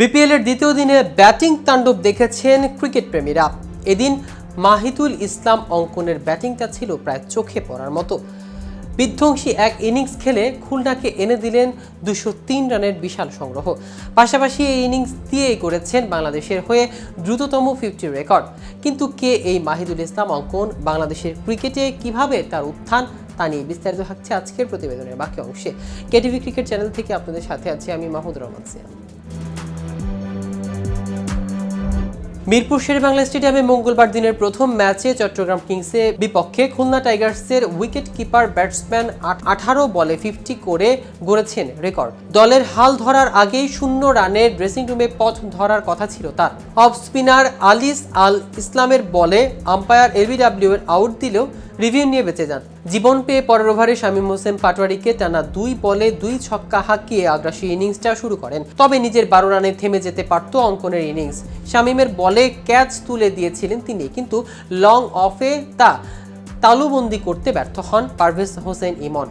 BPL এর দ্বিতীয় দিনে ব্যাটিং তাণ্ডব দেখেছেন ক্রিকেট প্রেমীরা। এদিন মাহিদুল ইসলাম অঙ্কনের ব্যাটিংটা ছিল প্রায় চোখে পড়ার মতো। বিধ্বংসী এক ইনিংস খেলে খুলনাকে এনে দিলেন দুশো তিন রানের বিশাল সংগ্রহ। পাশাপাশি এই ইনিংস দিয়েই করেছেন বাংলাদেশের হয়ে দ্রুততম ফিফটি রেকর্ড। কিন্তু কে এই মাহিদুল ইসলাম অঙ্কন বাংলাদেশের ক্রিকেটে কীভাবে তার উত্থান, তা নিয়ে বিস্তারিত থাকছে আজকের প্রতিবেদনের বাকি অংশে। কেটিভি ক্রিকেট চ্যানেল থেকে আপনাদের সাথে আছি আমি মাহমুদ রহমান সিয়াম। মিরপুর শেরেবাংলা স্টেডিয়ামে মঙ্গলবার দিনের প্রথম ম্যাচে চট্টগ্রাম কিংসের বিপক্ষে খুলনা টাইগার্সের উইকেট কিপার ব্যাটসম্যান আঠারো বলে ফিফটি করে গড়েছেন রেকর্ড। দলের হাল ধরার আগেই শূন্য রানে ড্রেসিং রুমে পথ ধরার কথা ছিল তার। অফ স্পিনার আলিস আল ইসলামের বলে আম্পায়ার এলবিডাব্লিউ এর আউট দিলেও রিভিউ নিয়ে বেঁচে যান। জীবন পেয়ে পরের ওভারে শামীম হোসেন পাটোয়ারিকে টানা দুই বলে দুই ছক্কা হাঁকিয়ে আগ্রাসী ইনিংসটা শুরু করেন। তবে নিজের বারো রানে থেমে যেতে পারত অঙ্কনের ইনিংস। শামীমের বলে ক্যাচ তুলে দিয়েছিলেন তিনি, কিন্তু লং অফে তা তালুবন্দি করতে ব্যর্থ হন পারভেজ হোসেন ইমন।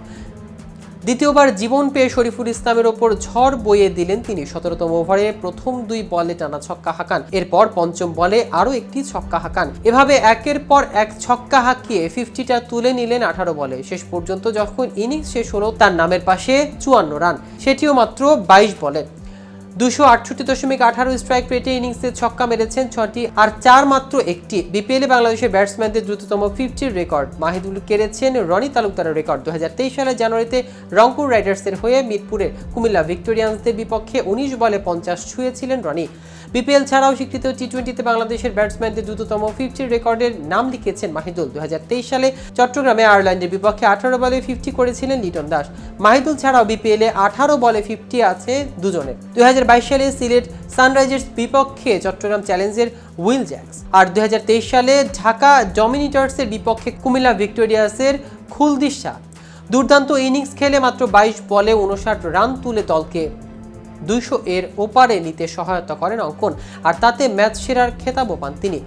দ্বিতীয়বার জীবন পেয়ে শরীফুল ইসলামের ওপর ঝড় বইয়ে দিলেন তিনি সতেরোতম ওভারে প্রথম দুই বলে টানা ছক্কা হাঁকান। এরপর পঞ্চম বলে আরও একটি ছক্কা হাঁকান। এভাবে একের পর এক ছক্কা হাঁকিয়ে ফিফটিটা তুলে নিলেন আঠারো বলে। শেষ পর্যন্ত যখন ইনিংস শেষ হলো, তার নামের পাশে চুয়ান্ন রান। সেটিও মাত্র বাইশ বলে। দুশো আটষট্টি দশমিক আঠারো স্ট্রাইক রেটে ইনিংসে ছক্কা মেরেছেন ছটি আর চার মাত্র একটি। বিপিএলে বাংলাদেশের ব্যাটসম্যানদের দ্রুততম ফিফটির রেকর্ড মাহিদুল কেড়েছেন রনি তালুকদারের রেকর্ড দু হাজার তেইশ সালের জানুয়ারিতে রংপুর রাইডার্সের হয়ে মিরপুরের কুমিল্লা ভিক্টোরিয়ান্সদের বিপক্ষে উনিশ বলে পঞ্চাশ ছুঁয়েছিলেন রনি। বিপিএল ছাড়াও স্বীকৃত টি টোয়েন্টিতে বাংলাদেশের ব্যাটসম্যানদের দ্রুততম ফিফটির রেকর্ডের নাম লিখেছেন মাহিদুল। দুই হাজার তেইশ সালে চট্টগ্রামে আয়ারল্যান্ডের বিপক্ষে আঠারো বলে ফিফটি করেছিলেন লিটন দাস। মাহিদুল ছাড়াও বিপিএলে আঠারো বলে ফিফটি আছে দুজনের দুই সালে সিলেট সানরাইজার্স বিপক্ষে চট্টগ্রাম চ্যালেঞ্জের উইল জ্যাক্স। আর দুই হাজার তেইশ সালে ঢাকা ডমিনেটার্সের বিপক্ষে কুমিল্লা ভিক্টোরিয়াসের খুলদিস শাহ দুর্দান্ত ইনিংস খেলে মাত্র বাইশ বলে উনষাট রান তুলে দলকে দুইশো এর ওপারে নিতে সহায়তা করেন অঙ্কন, আর তাতে ম্যাচ সেরার খেতাবও পান তিনি।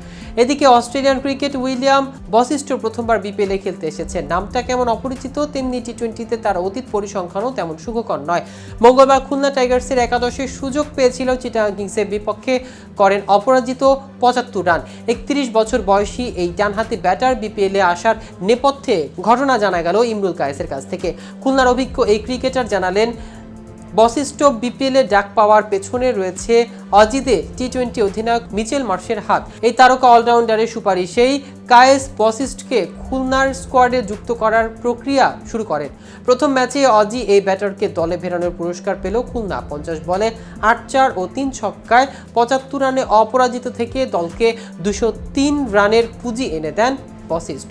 এদিকে অস্ট্রেলিয়ান ক্রিকেট উইলিয়াম বসিস্ট প্রথমবার বিপিএলে খেলতে এসেছেন। নামটা কেমন অপরিচিত, তেমনি টি টোয়েন্টিতে তার অতীত পরিসংখ্যানও তেমন সুখকর নয়। মঙ্গলবার খুলনা টাইগার্সের একাদশের সুযোগ পেয়েছিল চিটাগাং কিংসের বিপক্ষে করেন অপরাজিত পঁচাত্তর রান। একত্রিশ বছর বয়সী এই ডানহাতি ব্যাটার বিপিএলে আসার নেপথ্যে ঘটনা জানা গেল ইমরুল কায়েসের কাছ থেকে। খুলনার অভিজ্ঞ এই ক্রিকেটার জানালেন বশিষ্ঠ বিপিএলে ডাক পাওয়ার পেছনে রয়েছে অজিদে টি টোয়েন্টি অধিনায়ক মিচেল মার্শের হাত। এই তারকা অলরাউন্ডারের সুপারিশেই কায়েস বশিষ্ঠকে খুলনার স্কোয়াডে যুক্ত করার প্রক্রিয়া শুরু করেন। প্রথম ম্যাচে অজি এই ব্যাটারকে দলে ফেরানোর পুরস্কার পেল খুলনা। পঞ্চাশ বলে আট চার ও তিন ছক্কায় পঁচাত্তর রানে অপরাজিত থেকে দলকে দুশো তিন রানের পুঁজি এনে দেন বশিষ্ঠ।